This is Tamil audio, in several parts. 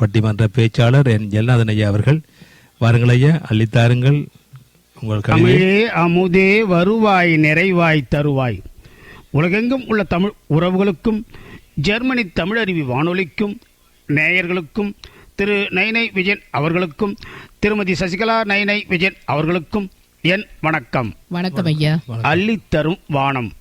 பட்டிமன்ற பேச்சாளர் என் ஜெல்நாதன் ஐயா அவர்கள். வாருங்கள் ஐயா அள்ளித்தாருங்கள் உங்கள் தமிழே அமுதே வருவாய் நிறைவாய் தருவாய். உலகெங்கும் உள்ள தமிழ் உறவுகளுக்கும் ஜெர்மனி தமிழருவி வானொலிக்கும் நேயர்களுக்கும் திரு நைனை விஜயன் அவர்களுக்கும் திருமதி சசிகலா நைனை விஜயன் அவர்களுக்கும் என் வணக்கம். வணக்கம் ஐயா. அள்ளித்தரும் வானம்.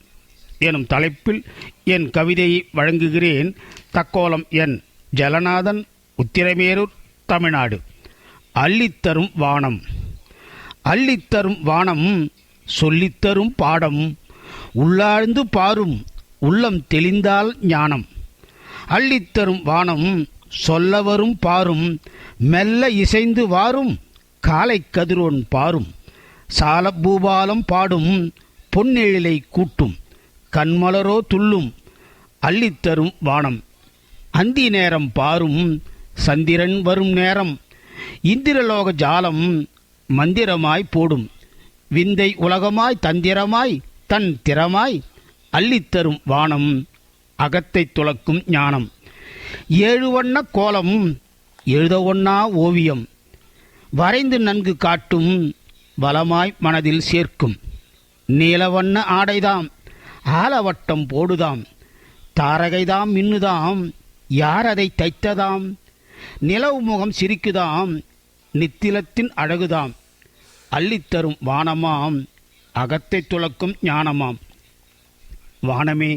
எனும் தலைப்பில் என் கவிதையை வழங்குகிறேன் தக்கோலம் என் ஜலநாதன் உத்திரமேரூர் தமிழ்நாடு. அள்ளித்தரும் வானம். அள்ளித்தரும் வானம் சொல்லித்தரும் பாடம். உள்ளாழ்ந்து பாரும் உள்ளம் தெளிந்தால் ஞானம். அள்ளித்தரும் வானம் சொல்ல வரும் பாரும். மெல்ல இசைந்து வாரும் காலை கதிரோன் பாரும். சால பூபாலம் பாடும் பொன்னெழிலை கூட்டும். கண்மலரோ துள்ளும் அள்ளித்தரும் வானம். அந்தி நேரம் பாரும் சந்திரன் வரும் நேரம். இந்திரலோக ஜாலம் மந்திரமாய் போடும். விந்தை உலகமாய் தந்திரமாய் தன் திறமாய் அள்ளித்தரும் வானம் அகத்தை துளக்கும் ஞானம். ஏழு வண்ண கோலம் எழுத ஒன்னா ஓவியம். வரைந்து நன்கு காட்டும் வளமாய் மனதில் சேர்க்கும். நீலவண்ண ஆடைதாம் ஆலவட்டம் போடுதாம். தாரகைதாம் மின்னுதாம் யார் அதை தைத்ததாம்? நிலவு முகம் சிரிக்குதாம் நித்திலத்தின் அழகுதாம் அள்ளித்தரும் வானமாம் அகத்தை துளக்கும் ஞானமாம். வானமே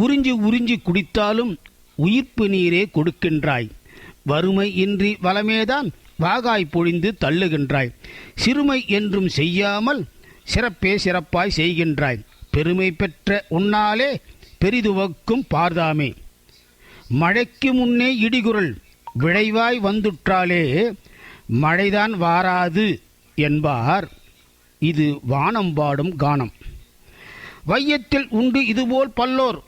உறிஞ்சி உறிஞ்சி குடித்தாலும் உயிர்ப்பு நீரே கொடுக்கின்றாய். வறுமை இன்றி வளமேதான் வாகாய் பொழிந்து தள்ளுகின்றாய். சிறுமை என்றும் செய்யாமல் சிறப்பே சிறப்பாய் செய்கின்றாய். பெருமை பெற்ற உன்னாலே பெரிதுவக்கும் பார்தாமே. மழைக்கு முன்னே இடிகுரல் விளைவாய் வந்துற்றாலே மழைதான் வாராது என்பார். இது வானம் பாடும் கானம். வையத்தில் உண்டு இதுபோல் பல்லோர்.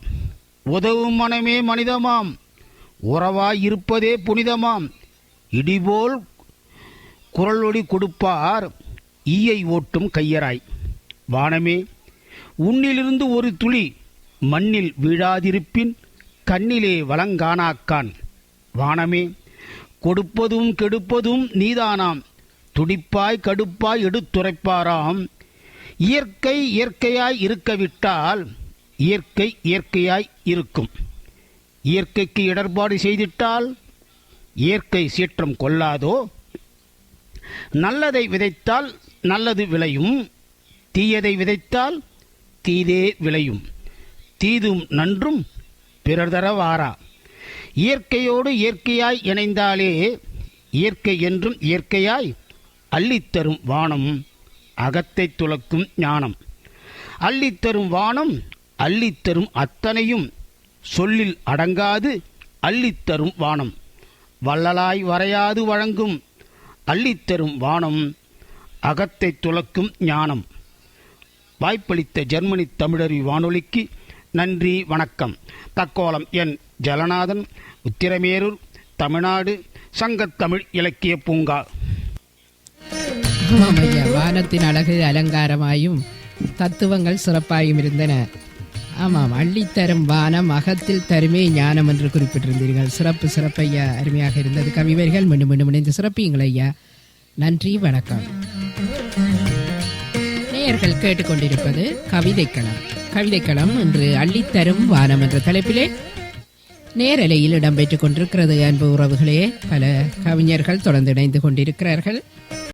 உதவும் மனமே மனிதமாம். உறவாய் இருப்பதே புனிதமாம். இடிபோல் குரலொடி கொடுப்பார். ஈயை ஓட்டும் கையராய். வானமே உன்னிலிருந்து ஒரு துளி மண்ணில் வீழாதிருப்பின் கண்ணிலே வளங்கானாக்கான். வானமே கொடுப்பதும் கெடுப்பதும் நீதானாம். துடிப்பாய் கடுப்பாய் எடுத்துரைப்பாராம். இயற்கை இயற்கையாய் இருக்கவிட்டால் இயற்கை இயற்கையாய் இருக்கும். இயற்கைக்கு இடர்பாடு செய்திட்டால் இயற்கை சீற்றம் கொள்ளாதோ? நல்லதை விதைத்தால் நல்லது விளையும். தீயதை விதைத்தால் தீதே விளையும். தீதும் நன்றும் பிறர் தரவாரா இயற்கையோடு இயற்கையாய் இணைந்தாலே இயற்கை என்றும் இயற்கையாய் அள்ளித்தரும் வானம் அகத்தை துளக்கும் ஞானம். அள்ளித்தரும் வானம் அள்ளித்தரும் அத்தனையும் சொல்லில் அடங்காது அள்ளித்தரும் வானம். வள்ளலாய் வரையாது வழங்கும் அள்ளித்தரும் வானம் அகத்தை துளக்கும் ஞானம். வாய்ப்பளித்த ஜெர்மனி தமிழறி வானொலிக்கு நன்றி வணக்கம். தக்கோலம் என் ஜலநாதன் உத்திரமேரூர் தமிழ்நாடு சங்கத்தமிழ் இலக்கிய பூங்கா. ஐயா வானத்தின் அழகு அலங்காரமாயும் தத்துவங்கள் சிறப்பாயும் இருந்தன. ஆமாம் அள்ளித்தரும் வானம் அகத்தில் தருமே ஞானம் என்று குறிப்பிட்டிருந்தீர்கள். சிறப்பு சிறப்பையா அருமையாக இருந்தது. கவிவர்கள் மீண்டும் மீண்டும் இணைந்து சிறப்பியுங்கள் ஐயா. நன்றி வணக்கம். நேயர்கள் கேட்டுக்கொண்டிருப்பது கவிதைக்களம். கவிதைக்களம் இன்று அள்ளித்தரும் வானம் என்ற தலைப்பிலே நேரலையில் இடம்பெற்றுக் கொண்டிருக்கிறது அன்பு உறவுகளே. பல கவிஞர்கள் தொடர்ந்து இணைந்து கொண்டிருக்கிறார்கள்.